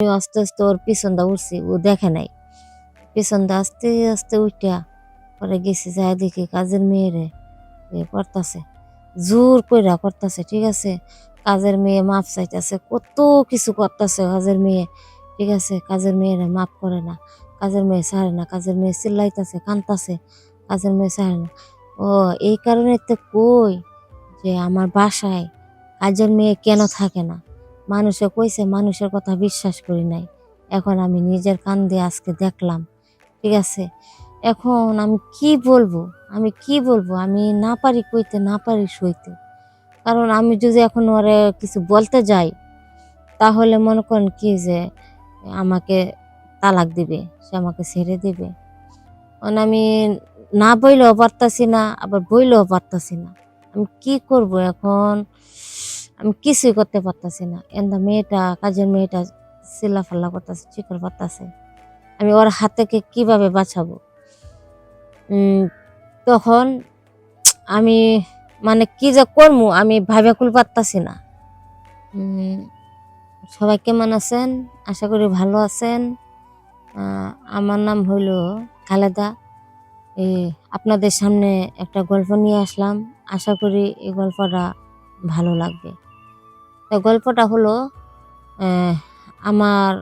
আস্তে আস্তে ওর পিছনটা উঠছি, ও দেখে নাই। পিছনটা আস্তে আস্তে উঠা পরে গেছি যাই দেখি কাজের মেয়েরে এ করতাছে, জোর কইরা করতাছে, ঠিক আছে? কাজের মেয়ে মাপ চাইতেছে, কত কিছু করতেছে কাজের মেয়ে, ঠিক আছে? কাজের মেয়েরে মাপ করে না, কাজের মেয়ে ছাড়ে না, কাজের মেয়ে চিল্লাইতেছে, কান্তাছে, কাজের মেয়ে ছাড়ে না। ও, এই কারণে তো কই যে আমার বাসায় কাজের মেয়ে কেন থাকে না? মানুষে কইছে, মানুষের কথা বিশ্বাস করি নাই। এখন আমি নিজের কান দিয়ে আজকে দেখলাম। ঠিক আছে? এখন আমি কি বলব? আমি কি বলব? আমি না পারি কইতে, না পারি সইতে। কারণ আমি যদি এখন ওরে কিছু বলতে যাই, তাহলে মনে করেন কি যে, আমাকে তালাক দিবে, সে আমাকে ছেড়ে দিবে। কারণ আমি না বইলেও পারতাছি না, আবার বইলেও পারতাছি না। আমি কি করব এখন? আমি কিছুই করতে পারতাছি না। এন্দা মেয়েটা, কাজের মেয়েটা চিল্লা ফাল্লা করতেছে, চিকর পারতাছে আমি ওর হাত থেকে কীভাবে বাঁচাবো? তখন আমি মানে কি যে করব আমি ভাবে কুল পারতাছি না। সবাই কেমন আছেন? আশা করি ভালো আছেন। আমার নাম হইল খালেদা। আপনাদের সামনে একটা গল্প নিয়ে আসলাম। আশা করি এই গল্পটা ভালো লাগবে। তো গল্পটা হলো আমার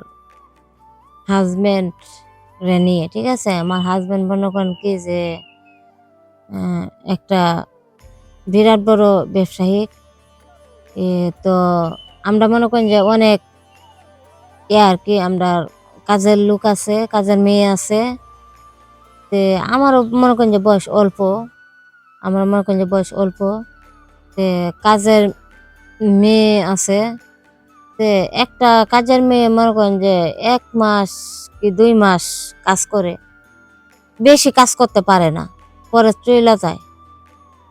হাজব্যান্ড রে নিয়ে ঠিক আছে? আমার হাজব্যান্ড মনে করেন কি যে একটা বিরাট বড় ব্যবসায়িক এ, তো আমরা মনে করেন যে অনেক ইয়ে আর কি আমরা কাজের লোক আছে কাজের মেয়ে আছে। তে আমারও মনে করেন যে বয়স অল্প আমার মনে করেন যে বয়স অল্প। তে কাজের মেয়ে আছে। যে একটা কাজের মেয়ে মনে করেন যে এক মাস কি দুই মাস কাজ করে। বেশি কাজ করতে পারে না, পরে চইলা যায়।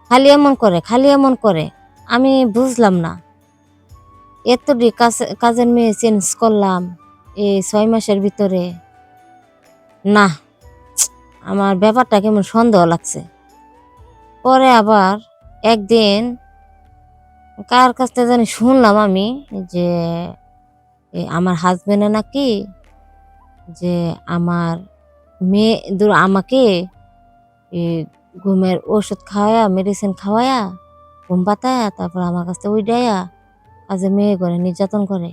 খালি এমন করে, খালি এমন করে, আমি বুঝলাম না। এতটি কাজ, কাজের মেয়ে চেঞ্জ করলাম এই ছয় মাসের ভিতরে। না, আমার ব্যাপারটা কেমন সন্দেহ লাগছে। পরে আবার একদিন কার কাছ থেকে জানি শুনলাম আমি যে আমার হাজবেন্ডে নাকি যে আমার মেয়ে দূর আমাকে ঘুমের ওষুধ খাওয়ায়া মেডিসিন খাওয়ায়া, ঘুম পাতায়া, তারপর আমার কাছ থেকে উইডাইয়া কাজে মেয়ে করে, নির্যাতন করে।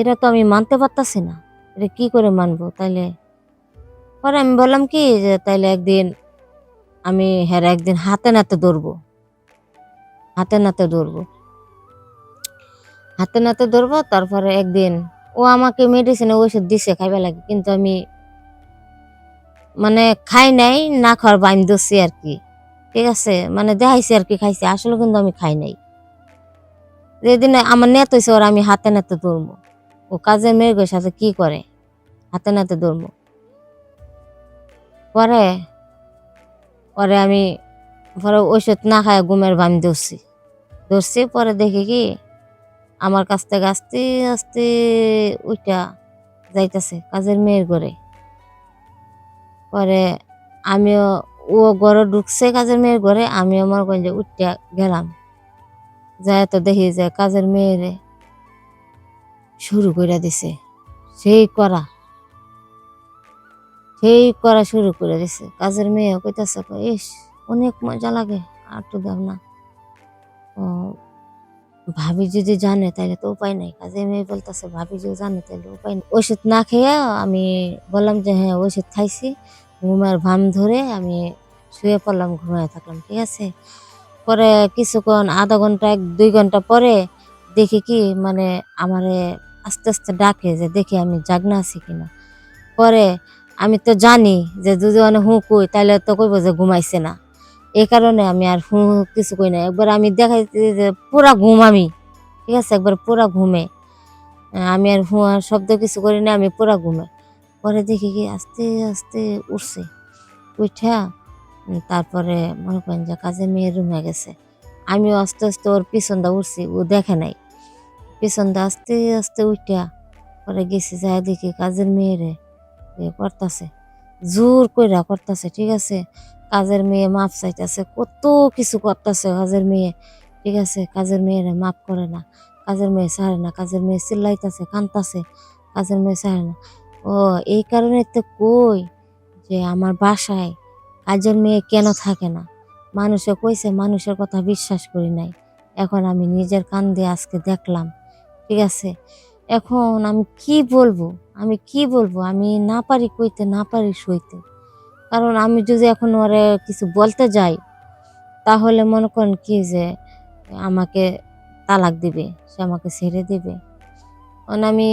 এটা তো আমি মানতে পারতাছি না। এটা কি করে মানবো? তাইলে, পরে আমি বললাম কি যে, তাইলে একদিন আমি হ্যাঁ একদিন হাতে নাতে ধরবো। হাতে নাতে ধরবো। হাতে নাতে ধরবো, তারপরে একদিন ও আমাকে মেডিসিনে ওষুধ দিছে, খাইবা লাগে কিন্তু আমি মানে খাই নাই, না খাওয়ার বাইন ধরছি আর কি। ঠিক আছে? মানে দেখাইছি আর কি, খাইছি। আসলে কিন্তু আমি খাই নাই। যেদিন আমার নেত হয়েছে ওর আমি হাতে নাতে ধরবো। ও কাজের মেয়ের সাথে কি করে? হাতে নাতে ধরবো। পরে পরে আমি, পরে ওষুধ না খায় ঘুমের বাম ধরছি। ধরছি, পরে দেখি কি, আমার কাছ থেকে আস্তে আস্তে ওইটা যাইতেছে কাজের মেয়ের ঘরে। পরে আমিও, ও ঘরে ঢুকছে কাজের মেয়ের ঘরে মনে করেন যে উঠটা গেলাম। যাই তো দেখি যে কাজের মেয়েরে শুরু করে দিছে। সেই করা। সেই করা শুরু করে দিছে। কাজের মেয়ে কইতাছে কই, ইস অনেক মজা লাগে আর তো দাও না। ভাবি যদি জানে তাহলে তো উপায় নাই। কাজের মেয়ে বলতেছে ভাবি যদি জানে তাহলে উপায় নেই। ওষুধ না খেয়ে আমি বললাম যে হ্যাঁ ওষুধ খাইছি। ঘুমের ভাম ধরে আমি শুয়ে পড়লাম ঘুমায় থাকলাম ঠিক আছে? পরে কিছুক্ষণ আধা ঘণ্টা এক দুই ঘণ্টা পরে দেখি কি মানে আমারে আস্তে আস্তে ডাকে যে দেখি আমি জাগনা আছি কিনা? পরে আমি তো জানি যে যদি মানে হু কই, তাহলে তো কইব যে ঘুমাইছে না। এই কারণে আমি আর হু কিছু কই না। একবার আমি দেখাই যে পুরা ঘুম আমি, ঠিক আছে? একবার পুরা ঘুমে। আমি আর হু আর শব্দ কিছু করি না, আমি পুরা ঘুমে। পরে দেখি কি আস্তে আস্তে উঠছে। উঠা তারপরে মনে করেন যে কাজে মেয়ের রুমে গেছে। আমিও আস্তে আস্তে ওর পিছনটা উঠছি, ও দেখে নাই। পিছনটা আস্তে আস্তে উঠা পরে গেছি, যাই দেখি কাজের মেয়েরে। করতেছে। জোর কইরা করতেছে, ঠিক আছে? কাজের মেয়ে মাপ চাইতেছে, কত কিছু করতেছে কাজের মেয়ে, ঠিক আছে? কাজের মেয়েরা মাপ করে না, কাজের মেয়ে ছাড়ে না, কাজের মেয়ে চিল্লাইতাছে, কান্তাছে, কাজের মেয়ে ছাড়ে না। ও, এই কারণে তো কই যে আমার বাসায় কাজের মেয়ে কেন থাকে না? মানুষে কইছে, মানুষের কথা বিশ্বাস করি নাই। এখন আমি নিজের কান দিয়ে আজকে দেখলাম, ঠিক আছে? এখন আমি কি বলব? আমি কি বলব? আমি না পারি কইতে, না পারি সইতে। কারণ আমি যদি এখন ওরে কিছু বলতে যাই, তাহলে মনে করেন কি যে, আমাকে তালাক দিবে, সে আমাকে ছেড়ে দিবে। কারণ আমি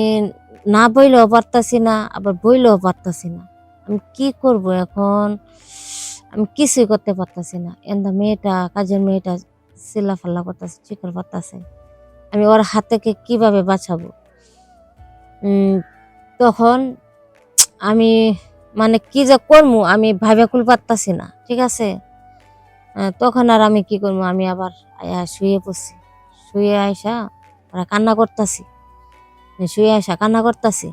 না বইলেও পারতাছি না, আবার বইলেও পারতাছি না। আমি কি করব এখন? আমি কিছুই করতে পারতাছি না। এন্দা মেয়েটা, কাজের মেয়েটা চিল্লা ফাল্লা করতেছে, চিকর পারতাছে আমি ওর হাত থেকে কীভাবে বাঁচাবো? তখন আমি মানে কি যে করব আমি ভাবে কুল পারতাছি না, ঠিক আছে? তখন আর আমি কি করব আমি আবার শুয়ে পড়ছি। শুয়ে আইসা ওরা কান্না করতাছি। শুয়ে আইসা কান্না করতাছি।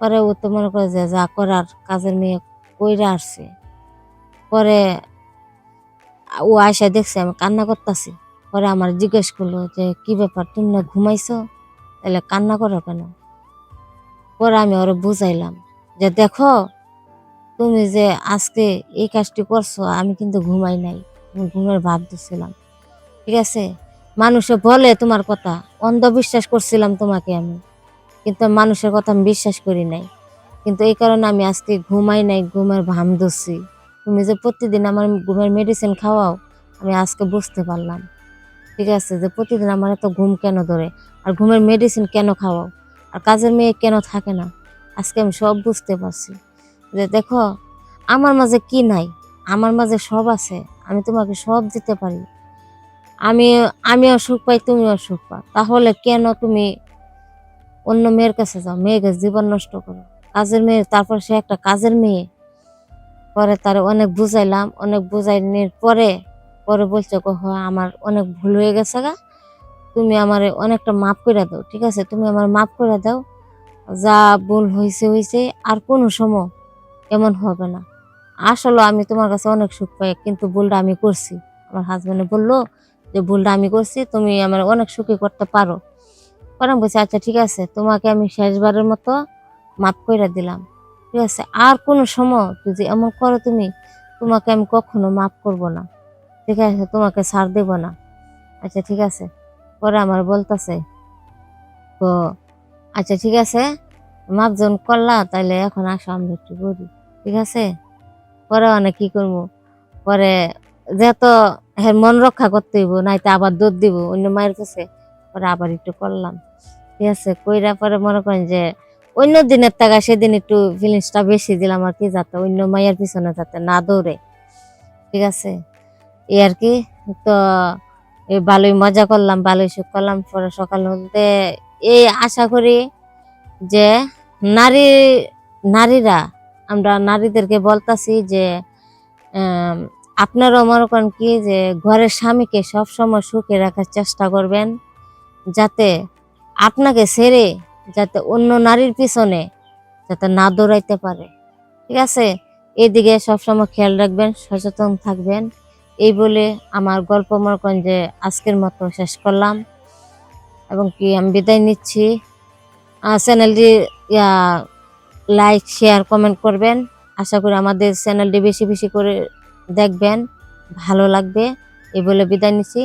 পরে ও তো মনে করে যে যা করার কাজের মেয়ে কইরা আসছে। পরে ও আয়সা দেখছে আমি কান্না করতেছি। পরে আমার জিজ্ঞেস করল যে, কি ব্যাপার, তুমি না ঘুমাইছো? তাহলে কান্না করো কেন? পরে আমি ওরা বুঝাইলাম যে দেখো, তুমি যে আজকে এই কাজটি করছ, আমি কিন্তু ঘুমাই নাই ঘুমের ভাব দিচ্ছিলাম ঠিক আছে? মানুষে বলে তোমার কথা, অন্ধবিশ্বাস করছিলাম তোমাকে আমি, কিন্তু মানুষের কথা আমি বিশ্বাস করি নাই। কিন্তু এই কারণে আমি আজকে ঘুমাই নাই, ঘুমের ভাম ধরছি তুমি যে প্রতিদিন আমার ঘুমের মেডিসিন খাওয়াও, আমি আজকে বুঝতে পারলাম। ঠিক আছে? যে প্রতিদিন আমার এত ঘুম কেন ধরে? আর ঘুমের মেডিসিন কেন খাওয়াও? আর কাজের মেয়ে কেন থাকে না? আজকে আমি সব বুঝতে পারছি। যে দেখো আমার মাঝে কি নাই? আমার মাঝে সব আছে আমি তোমাকে সব দিতে পারি। আমি আমিও সুখ পাই তুমিও সুখ পাও। তাহলে কেন তুমি অন্য মেয়ের কাছে যাও? মেয়েকে জীবন নষ্ট করো। কাজের মেয়ে তারপর সে একটা কাজের মেয়ে। পরে তার অনেক বুঝাইলাম অনেক বুঝাইনির পরে পরে বলছে কো "হ, আমার অনেক ভুল হয়ে গেছে গা। তুমি আমার অনেকটা মাফ করে দাও, ঠিক আছে? তুমি আমার মাফ করে দাও। যা ভুল হয়েছে হয়েছে আর কোনো সময় এমন হবে না। আসলে আমি তোমার কাছে অনেক সুখ পাই, কিন্তু ভুলটা আমি করছি। আমার হাজব্যান্ডে বলল যে, ভুলটা আমি করছি, তুমি আমার অনেক সুখী করতে পারো। আমি বলছি আচ্ছা ঠিক আছে, তোমাকে আমি শেষবারের মতো মাফ করে দিলাম। ঠিক আছে? আর কোনো সময় যদি এমন করো তুমি, তোমাকে আমি কখনো মাফ করব না। ঠিক আছে? তোমাকে ছাড় দেব না। আচ্ছা ঠিক আছে? পরে আমার বলতেছে তো আচ্ছা ঠিক আছে, মাপ যখন করলা তাইলে এখন আসো আমরা একটু করি ঠিক আছে? পরে অনেক কি করব? পরে যেহেতু হ্যাঁ মন রক্ষা করতে হইব, নাইতে আবার দুধ দিব, অন্য মায়ের কাছে, পরে আবার একটু করলাম। ঠিক আছে, কইরা পরে মনে করেন যে অন্য দিনের টাকা সেদিন একটু ফিলিংসটা বেশি দিলাম আর কি, যাতে অন্য মায়ের পিছনে যাতে না দৌড়ে। ঠিক আছে, এই আর কি, তো ভালোই মজা করলাম ভালোই সুখ করলাম, পরে সকাল হতে এই আশা করি যে নারী, নারীরা, আমরা নারীদেরকে বলতাছি যে আপনারাও মনে করেন কি যে ঘরের স্বামীকে সবসময় সুখে রাখার চেষ্টা করবেন, যাতে আপনাকে ছেড়ে, যাতে অন্য নারীর পিছনে যাতে না দৌড়াইতে পারে। ঠিক আছে? এদিকে সবসময় খেয়াল রাখবেন, সচেতন থাকবেন। এই বলে আমার গল্প মরগঞ্জে আজকের মতো শেষ করলাম। এবং কি আমি বিদায় নিচ্ছি। চ্যানেলটি লাইক, শেয়ার, কমেন্ট করবেন। আশা করি আমাদের চ্যানেলটি বেশি বেশি করে দেখবেন। ভালো লাগবে। এই বলে বিদায় নিচ্ছি।